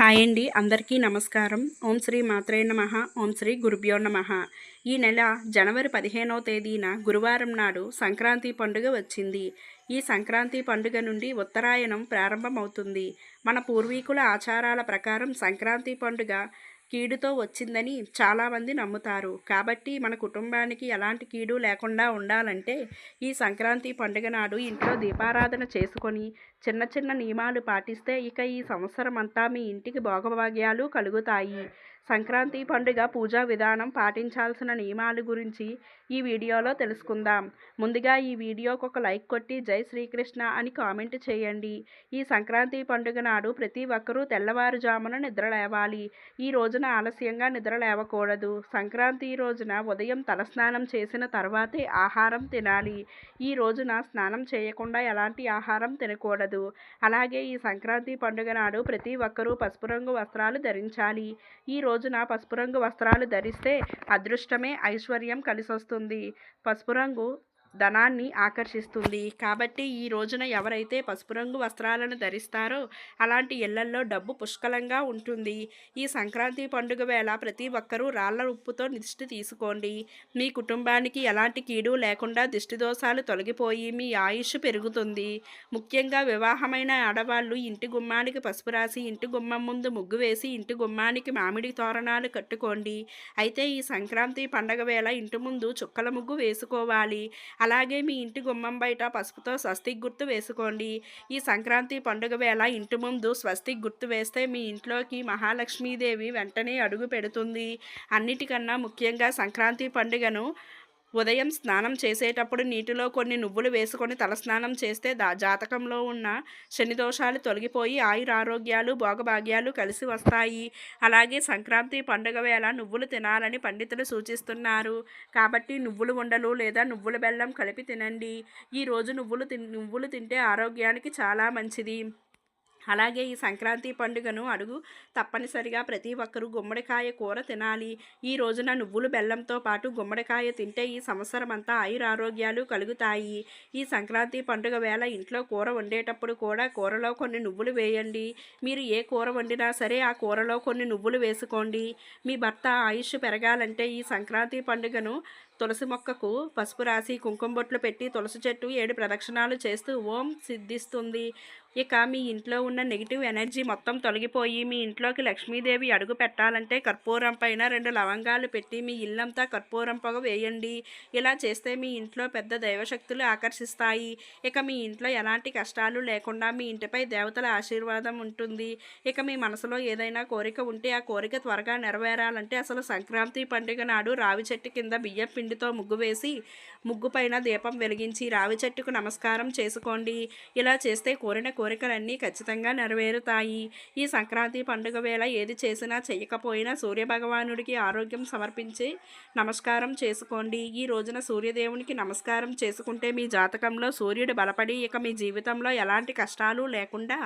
Hi అండి అందరికీ నమస్కారం. ఓం శ్రీ మాత్రే నమ ఓం శ్రీ గురుభ్యో నమ. ఈ నెల జనవరి పదిహేనవ తేదీన గురువారం నాడు సంక్రాంతి పండుగ వచ్చింది. ఈ సంక్రాంతి పండుగ నుండి ఉత్తరాయణం ప్రారంభమవుతుంది. మన పూర్వీకుల ఆచారాల ప్రకారం సంక్రాంతి పండుగ కీడుతో వచ్చిందని చాలామంది నమ్ముతారు. కాబట్టి మన కుటుంబానికి ఎలాంటి కీడు లేకుండా ఉండాలంటే ఈ సంక్రాంతి పండుగ నాడు ఇంట్లో దీపారాధన చేసుకొని చిన్న చిన్న నియమాలు పాటిస్తే ఇక ఈ సంవత్సరం అంతా మీ ఇంటికి భోగభాగ్యాలు కలుగుతాయి. సంక్రాంతి పండుగ పూజా విధానం పాటించాల్సిన నియమాల గురించి ఈ వీడియోలో తెలుసుకుందాం. ముందుగా ఈ వీడియోకు ఒక లైక్ కొట్టి జై శ్రీకృష్ణ అని కామెంట్ చేయండి. ఈ సంక్రాంతి పండుగ నాడు ప్రతి ఒక్కరూ తెల్లవారుజామున నిద్ర లేవాలి. ఈ రోజున ఆలస్యంగా నిద్ర లేవకూడదు. సంక్రాంతి రోజున ఉదయం తలస్నానం చేసిన తర్వాతే ఆహారం తినాలి. ఈ రోజున స్నానం చేయకుండా ఎలాంటి ఆహారం తినకూడదు. అలాగే ఈ సంక్రాంతి పండుగ నాడు ప్రతి ఒక్కరూ పసుపు రంగు వస్త్రాలు ధరించాలి. ఈ రోజున పసుపు రంగు వస్త్రాలు ధరిస్తే అదృష్టమే ఐశ్వర్యం కలిసొస్తుంది. పసుపు రంగు ధనాన్ని ఆకర్షిస్తుంది. కాబట్టి ఈ రోజున ఎవరైతే పసుపు రంగు వస్త్రాలను ధరిస్తారో అలాంటి ఇళ్ళల్లో డబ్బు పుష్కలంగా ఉంటుంది. ఈ సంక్రాంతి పండుగ వేళ ప్రతి ఒక్కరూ రాళ్ళ ఉప్పుతో దిష్టి తీసుకోండి. మీ కుటుంబానికి ఎలాంటి కీడు లేకుండా దిష్టి దోషాలు తొలగిపోయి మీ ఆయుష్ పెరుగుతుంది. ముఖ్యంగా వివాహమైన ఆడవాళ్ళు ఇంటి గుమ్మానికి పసుపు రాసి ఇంటి గుమ్మం ముందు ముగ్గు వేసి ఇంటి గుమ్మానికి మామిడి తోరణాలు కట్టుకోండి. అయితే ఈ సంక్రాంతి పండగ వేళ ఇంటి ముందు చుక్కల ముగ్గు వేసుకోవాలి. అలాగే మీ ఇంటి గుమ్మం బయట పసుపుతో స్వస్తిక్ గుర్తు వేసుకోండి. ఈ సంక్రాంతి పండుగ వేళ ఇంటి ముందు స్వస్తిక్ గుర్తు వేస్తే మీ ఇంట్లోకి మహాలక్ష్మీదేవి వెంటనే అడుగు పెడుతుంది. అన్నిటికన్నా ముఖ్యంగా సంక్రాంతి పండుగను ఉదయం స్నానం చేసేటప్పుడు నీటిలో కొన్ని నువ్వులు వేసుకొని తలస్నానం చేస్తే దా జాతకంలో ఉన్న శని దోషాలు తొలగిపోయి ఆయుర ఆరోగ్యాలు భోగభాగ్యాలు కలిసి వస్తాయి. అలాగే సంక్రాంతి పండుగ వేళ నువ్వులు తినాలని పండితులు సూచిస్తున్నారు. కాబట్టి నువ్వులు ఉండలు లేదా నువ్వుల బెల్లం కలిపి తినండి. ఈరోజు నువ్వులు తి నువ్వులు తింటే ఆరోగ్యానికి చాలా మంచిది. అలాగే ఈ సంక్రాంతి పండుగను అడుగు తప్పనిసరిగా ప్రతి ఒక్కరూ గుమ్మడికాయ కూర తినాలి. ఈ రోజున నువ్వులు బెల్లంతో పాటు గుమ్మడికాయ తింటే ఈ సంవత్సరం అంతా ఆయుర ఆరోగ్యాలు కలుగుతాయి. ఈ సంక్రాంతి పండుగ వేళ ఇంట్లో కూర వండేటప్పుడు కూడా కూరలో కొన్ని నువ్వులు వేయండి. మీరు ఏ కూర వండినా సరే ఆ కూరలో కొన్ని నువ్వులు వేసుకోండి. మీ భర్త ఆయుష్ పెరగాలంటే ఈ సంక్రాంతి పండుగను తులసి మొక్కకు పసుపు రాసి కుంకుమ బొట్లు పెట్టి తులసి చెట్టు ఏడు ప్రదక్షిణాలు చేస్తూ ఓం సిద్ధిస్తుంది. ఇక మీ ఇంట్లో ఉన్న నెగిటివ్ ఎనర్జీ మొత్తం తొలగిపోయి మీ ఇంట్లోకి లక్ష్మీదేవి అడుగు పెట్టాలంటే కర్పూరం పైన రెండు లవంగాలు పెట్టి మీ ఇల్లంతా కర్పూరం పొగ వేయండి. ఇలా చేస్తే మీ ఇంట్లో పెద్ద దైవశక్తులు ఆకర్షిస్తాయి. ఇక మీ ఇంట్లో ఎలాంటి కష్టాలు లేకుండా మీ ఇంటిపై దేవతల ఆశీర్వాదం ఉంటుంది. ఇక మీ మనసులో ఏదైనా కోరిక ఉంటే ఆ కోరిక త్వరగా నెరవేరాలంటే అసలు సంక్రాంతి పండుగ నాడు రావి చెట్టు కింద బియ్యం పిండి పిండితో ముగ్గు వేసి ముగ్గు పైన దీపం వెలిగించి రావి చెట్టుకు నమస్కారం చేసుకోండి. ఇలా చేస్తే కోరిన కోరికలన్నీ ఖచ్చితంగా నెరవేరుతాయి. ఈ సంక్రాంతి పండుగ వేళ ఏది చేసినా చేయకపోయినా సూర్యభగవానుడికి ఆరోగ్యం సమర్పించి నమస్కారం చేసుకోండి. ఈ రోజున సూర్యదేవునికి నమస్కారం చేసుకుంటే మీ జాతకంలో సూర్యుడు బలపడి ఇక మీ జీవితంలో ఎలాంటి కష్టాలు లేకుండా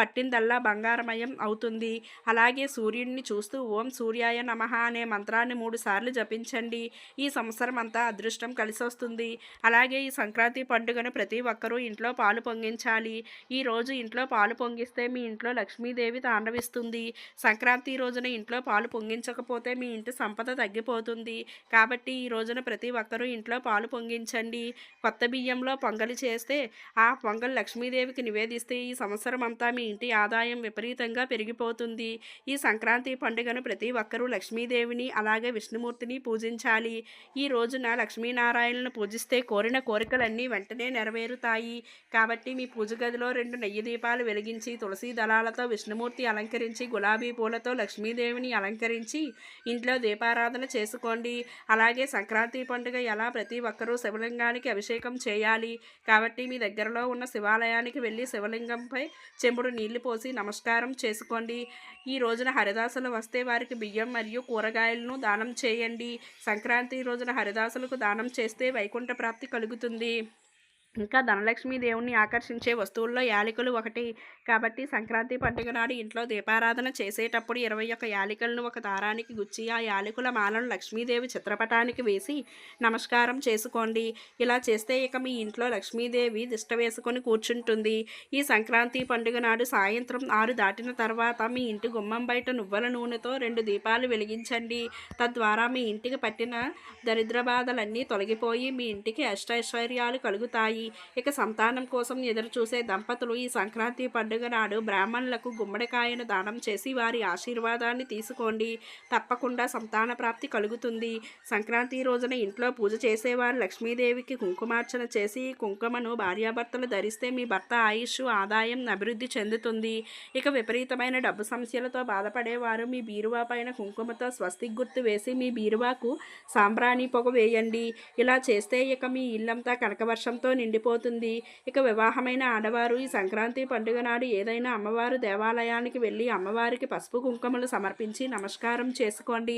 పట్టిందల్లా బంగారమయం అవుతుంది. అలాగే సూర్యుడిని చూస్తూ ఓం సూర్యాయ నమ అనే మంత్రాన్ని మూడు సార్లు జపించండి. ఈ సంవత్సరం అంతా అదృష్టం కలిసి వస్తుంది అలాగే ఈ సంక్రాంతి పండుగను ప్రతి ఒక్కరూ ఇంట్లో పాలు పొంగించాలి. ఈ రోజు ఇంట్లో పాలు పొంగిస్తే మీ ఇంట్లో లక్ష్మీదేవి తాండవిస్తుంది. సంక్రాంతి రోజున ఇంట్లో పాలు పొంగించకపోతే మీ ఇంటి సంపద తగ్గిపోతుంది. కాబట్టి ఈ రోజున ప్రతి ఒక్కరూ ఇంట్లో పాలు పొంగించండి. కొత్త బియ్యంలో పొంగలి చేస్తే ఆ పొంగల్ లక్ష్మీదేవికి నివేదిస్తే ఈ సంవత్సరం అంతా మీ ఇంటి ఆదాయం విపరీతంగా పెరిగిపోతుంది. ఈ సంక్రాంతి పండుగను ప్రతి ఒక్కరూ లక్ష్మీదేవిని అలాగే విష్ణుమూర్తిని పూజించాలి. ఈ రోజున లక్ష్మీనారాయణను పూజిస్తే కోరిన కోరికలన్నీ వెంటనే నెరవేరుతాయి. కాబట్టి మీ పూజ గదిలో రెండు నెయ్యి దీపాలు వెలిగించి తులసి దళాలతో విష్ణుమూర్తి అలంకరించి గులాబీ పూలతో లక్ష్మీదేవిని అలంకరించి ఇంట్లో దీపారాధన చేసుకోండి. అలాగే సంక్రాంతి పండుగ ఎలా ప్రతి ఒక్కరూ శివలింగానికి అభిషేకం చేయాలి? కాబట్టి మీ దగ్గరలో ఉన్న శివాలయానికి వెళ్ళి శివలింగంపై చెంబుడు నీళ్ళు పోసి నమస్కారం చేసుకోండి. ఈ రోజున హరిదాసులు వస్తే వారికి బియ్యం మరియు కూరగాయలను దానం చేయండి. సంక్రాంతి రోజున హరి హరిదాసులకు దానం చేస్తే వైకుంఠ ప్రాప్తి కలుగుతుంది. ఇంకా ధనలక్ష్మి దేవుణ్ణి ఆకర్షించే వస్తువుల్లో యాలికలు ఒకటి. కాబట్టి సంక్రాంతి పండుగ నాడు ఇంట్లో దీపారాధన చేసేటప్పుడు ఇరవై ఒక్క యాలకులను ఒక దారానికి గుచ్చి ఆ యాలకుల మాలను లక్ష్మీదేవి చిత్రపటానికి వేసి నమస్కారం చేసుకోండి. ఇలా చేస్తే ఇక మీ ఇంట్లో లక్ష్మీదేవి దిష్ట వేసుకొని కూర్చుంటుంది. ఈ సంక్రాంతి పండుగ నాడు సాయంత్రం ఆరు దాటిన తర్వాత మీ ఇంటి గుమ్మం బయట నువ్వుల నూనెతో రెండు దీపాలు వెలిగించండి. తద్వారా మీ ఇంటికి పట్టిన దరిద్ర బాధలన్నీ తొలగిపోయి మీ ఇంటికి అష్టైశ్వర్యాలు కలుగుతాయి. ఇక సంతానం కోసం ఎదురు చూసే దంపతులు ఈ సంక్రాంతి పండుగ నాడు బ్రాహ్మణులకు గుమ్మడికాయను దానం చేసి వారి ఆశీర్వాదాన్ని తీసుకోండి. తప్పకుండా సంతాన ప్రాప్తి కలుగుతుంది. సంక్రాంతి రోజున ఇంట్లో పూజ చేసేవారు లక్ష్మీదేవికి కుంకుమార్చన చేసి కుంకుమను భార్యాభర్తలు ధరిస్తే మీ భర్త ఆయుష్ ఆదాయం అభివృద్ధి చెందుతుంది. ఇక విపరీతమైన డబ్బు సమస్యలతో బాధపడేవారు మీ బీరువా పైన కుంకుమతో స్వస్తిక్ గుర్తు వేసి మీ బీరువాకు సాంబ్రాణి పొగ వేయండి. ఇలా చేస్తే ఇక మీ ఇల్లంతా కనకవర్షంతో నిండిపోతుంది. ఇక వివాహమైన ఆడవారు ఈ సంక్రాంతి పండుగ నాడు ఏదైనా అమ్మవారు దేవాలయానికి వెళ్ళి అమ్మవారికి పసుపు కుంకుమలు సమర్పించి నమస్కారం చేసుకోండి.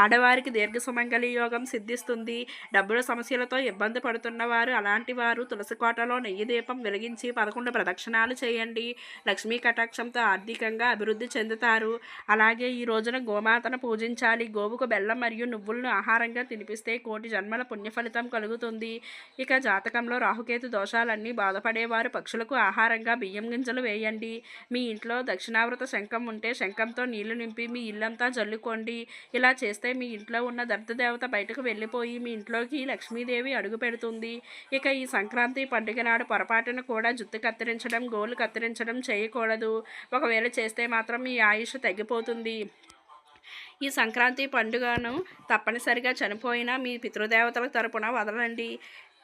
ఆడవారికి దీర్ఘ సుమంగళి యోగం సిద్ధిస్తుంది. డబ్బుల సమస్యలతో ఇబ్బంది పడుతున్న వారు అలాంటి వారు తులసి కోటలో నెయ్యి దీపం వెలిగించి పదకొండు ప్రదక్షిణాలు చేయండి. లక్ష్మీ కటాక్షంతో ఆర్థికంగా అభివృద్ధి చెందుతారు. అలాగే ఈ రోజున గోమాతను పూజించాలి. గోవుకు బెల్లం మరియు నువ్వులను ఆహారంగా తినిపిస్తే కోటి జన్మల పుణ్య ఫలితం కలుగుతుంది. ఇక జాతకంలో రాహుకేతు దోషాలన్నీ బాధపడేవారు. పక్షులకు ఆహారంగా బియ్యం గింజలు వేయండి. మీ ఇంట్లో దక్షిణావృత శంఖం ఉంటే శంఖంతో నీళ్ళు నింపి మీ ఇల్లంతా జల్లుకోండి. ఇలా చేస్తే మీ ఇంట్లో ఉన్న దర్దదేవత బయటకు వెళ్ళిపోయి మీ ఇంట్లోకి లక్ష్మీదేవి అడుగు పెడుతుంది. ఇక ఈ సంక్రాంతి పండుగ నాడు పొరపాటున కూడా జుట్టు కత్తిరించడం గోలు కత్తిరించడం చేయకూడదు. ఒకవేళ చేస్తే మాత్రం మీ ఆయుష్ తగ్గిపోతుంది. ఈ సంక్రాంతి పండుగను తప్పనిసరిగా చనిపోయిన మీ పితృదేవతల తరపున వదలండి.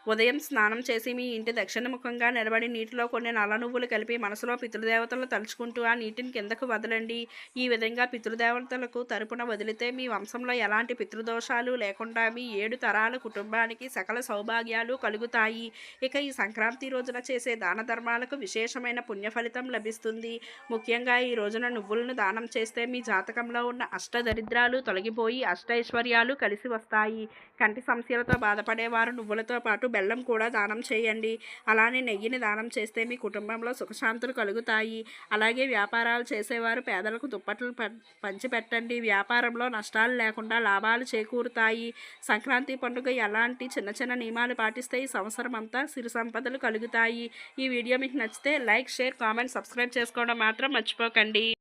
ఉదయం స్నానం చేసి మీ ఇంటి దక్షిణముఖంగా నిలబడి నీటిలో కొన్ని నల్ల నువ్వులు కలిపి మనసులో పితృదేవతలను తలుచుకుంటూ ఆ నీటిని కిందకు వదలండి. ఈ విధంగా పితృదేవతలకు తరపున వదిలితే మీ వంశంలో ఎలాంటి పితృదోషాలు లేకుండా మీ ఏడు తరాల కుటుంబానికి సకల సౌభాగ్యాలు కలుగుతాయి. ఇక ఈ సంక్రాంతి రోజున చేసే దాన ధర్మాలకు విశేషమైన పుణ్య ఫలితం లభిస్తుంది. ముఖ్యంగా ఈ రోజున నువ్వులను దానం చేస్తే మీ జాతకంలో ఉన్న అష్టదరిద్రాలు తొలగిపోయి అష్టైశ్వర్యాలు కలిసి వస్తాయి. కంటి సమస్యలతో బాధపడేవారు నువ్వులతో పాటు బెల్లం కూడా దానం చేయండి. అలానే నెయ్యిని దానం చేస్తే మీ కుటుంబంలో సుఖశాంతులు కలుగుతాయి. అలాగే వ్యాపారాలు చేసేవారు పేదలకు దుప్పట్లు ప- పంచిపెట్టండి. వ్యాపారంలో నష్టాలు లేకుండా లాభాలు చేకూరుతాయి. సంక్రాంతి పండుగ ఎలాంటి చిన్న చిన్న నియమాలు పాటిస్తే ఈ సంవత్సరం అంతా సిరి సంపదలు కలుగుతాయి. ఈ వీడియో మీకు నచ్చితే లైక్ షేర్ కామెంట్ సబ్స్క్రైబ్ చేసుకోవడం మాత్రం మర్చిపోకండి.